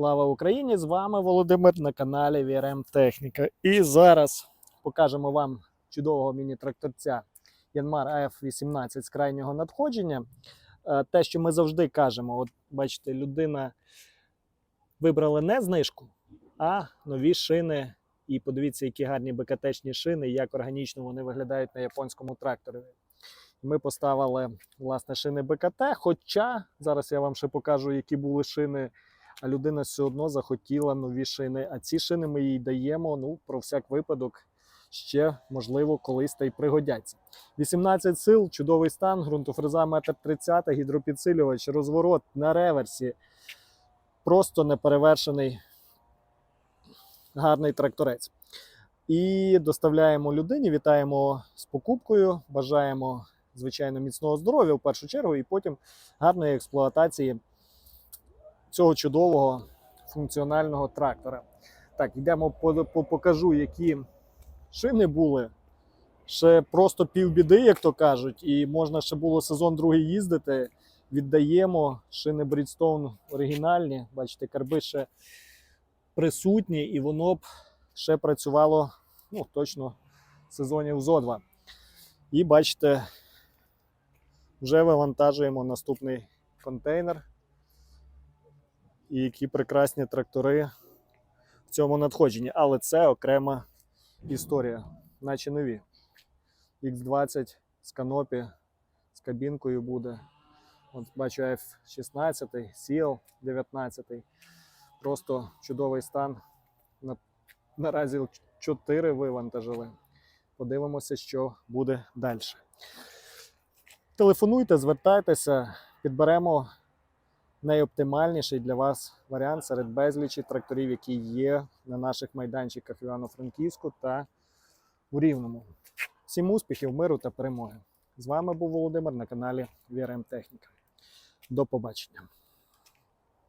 Слава Україні! З вами Володимир на каналі VRM Техніка. І зараз покажемо вам чудового міні-тракторця Янмар AF18 з крайнього надходження. Е, Те, що ми завжди кажемо, от бачите, людина вибрала не знижку, а нові шини. І подивіться, які гарні БКТшні шини, як органічно вони виглядають на японському тракторі. Ми поставили власне шини БКТ. Хоча зараз я вам ще покажу, які були шини а людина все одно захотіла нові шини. А ці шини ми їй даємо. Ну, про всяк випадок ще, можливо, колись та й пригодяться. 18 сил, чудовий стан, ґрунтофреза 1,30 м, гідропідсилювач, розворот на реверсі. Просто неперевершений гарний тракторець. І доставляємо людині, вітаємо з покупкою, бажаємо, звичайно, міцного здоров'я в першу чергу, і потім гарної експлуатації цього чудового функціонального трактора. Так, йдемо по, по, покажу, які шини були. Ще просто півбіди, як то кажуть, і можна ще було сезон другий їздити. Віддаємо шини Bridgestone оригінальні. Бачите, карби ще присутні, і воно б ще працювало ну, точно сезонів зо два. І бачите, вже вивантажуємо наступний контейнер і які прекрасні трактори в цьому надходженні. Але це окрема історія, наче нові. X20 з канопі, з кабінкою буде. От бачу F16, CL 19. Просто чудовий стан. Наразі 4 вивантажили. Подивимося, що буде далі. Телефонуйте, звертайтеся, підберемо найоптимальніший для вас варіант серед безлічі тракторів, які є на наших майданчиках Івано-Франківську та у Рівному. Всім успіхів, миру та перемоги! З вами був Володимир на каналі VRM Техніка. До побачення!